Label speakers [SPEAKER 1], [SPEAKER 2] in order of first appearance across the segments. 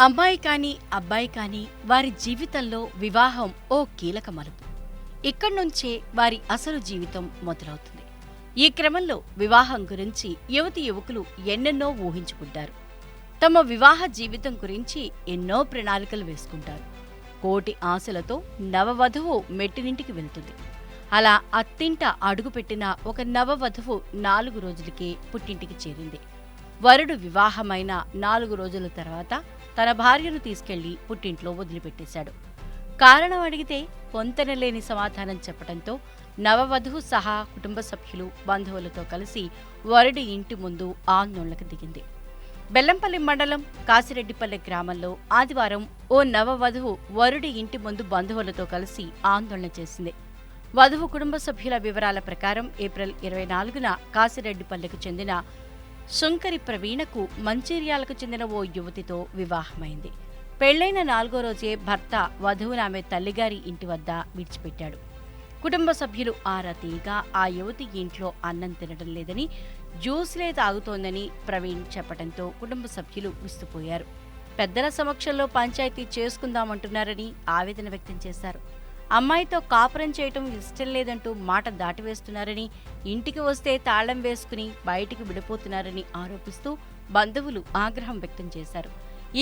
[SPEAKER 1] అమ్మాయి కానీ అబ్బాయి కానీ వారి జీవితంలో వివాహం ఓ కీలక మలుపు. ఇక్కడి నుంచే వారి అసలు జీవితం మొదలవుతుంది. ఈ క్రమంలో వివాహం గురించి యువతి యువకులు ఎన్నెన్నో ఊహించుకుంటారు. తమ వివాహ జీవితం గురించి ఎన్నో ప్రణాళికలు వేసుకుంటారు. కోటి ఆశలతో నవవధువు మెట్టినింటికి వెళ్తుంది. అలా అత్తింట అడుగుపెట్టిన ఒక నవవధువు నాలుగు రోజులకే పుట్టింటికి చేరింది. వరుడు వివాహమైన నాలుగు రోజుల తర్వాత తన భార్యను తీసుకెళ్ళి పుట్టింట్లో వదిలిపెట్టేశాడు. కారణం అడిగితే పొంతనలేని సమాధానం చెప్పడంతో నవవధువు సహా కుటుంబ సభ్యులు బంధువులతో కలిసి వరుడి ఇంటి ముందు ఆందోళనకు దిగింది. బెల్లంపల్లి మండలం కాసిరెడ్డిపల్లె గ్రామంలో ఆదివారం ఓ నవవధువు వరుడి ఇంటి ముందు బంధువులతో కలిసి ఆందోళన చేసింది. వధువు కుటుంబ సభ్యుల వివరాల ప్రకారం ఏప్రిల్ ఇరవై నాలుగున కాసిరెడ్డిపల్లెకు చెందిన శంకరి ప్రవీణకు మంచిర్యాలకు చెందిన ఓ యువతితో వివాహమైంది. పెళ్ళైన నాలుగో రోజే భర్త వధువును ఆమె తల్లిగారి ఇంటి వద్ద విడిచిపెట్టాడు. కుటుంబ సభ్యులు ఆరా తీయగా ఆ యువతి ఇంట్లో అన్నం తినడం లేదని జ్యూస్లే తాగుతోందని ప్రవీణ్ చెప్పడంతో కుటుంబ సభ్యులు విస్తుపోయారు. పెద్దల సమక్షంలో పంచాయతీ చేసుకుందామంటున్నారని ఆవేదన వ్యక్తం చేశారు. అమ్మాయితో కాపురం చేయటం ఇష్టం లేదంటూ మాట దాటివేస్తున్నారని ఇంటికి వస్తే తాళం వేసుకుని బయటికి విడిపోతున్నారని ఆరోపిస్తూ బంధువులు ఆగ్రహం వ్యక్తం చేశారు.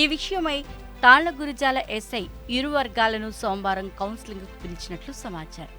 [SPEAKER 1] ఈ విషయమై తాళ్ళ గురిజాల ఎస్ఐ ఇరు వర్గాలను సోమవారం కౌన్సిలింగ్కు పిలిచినట్లు సమాచారం.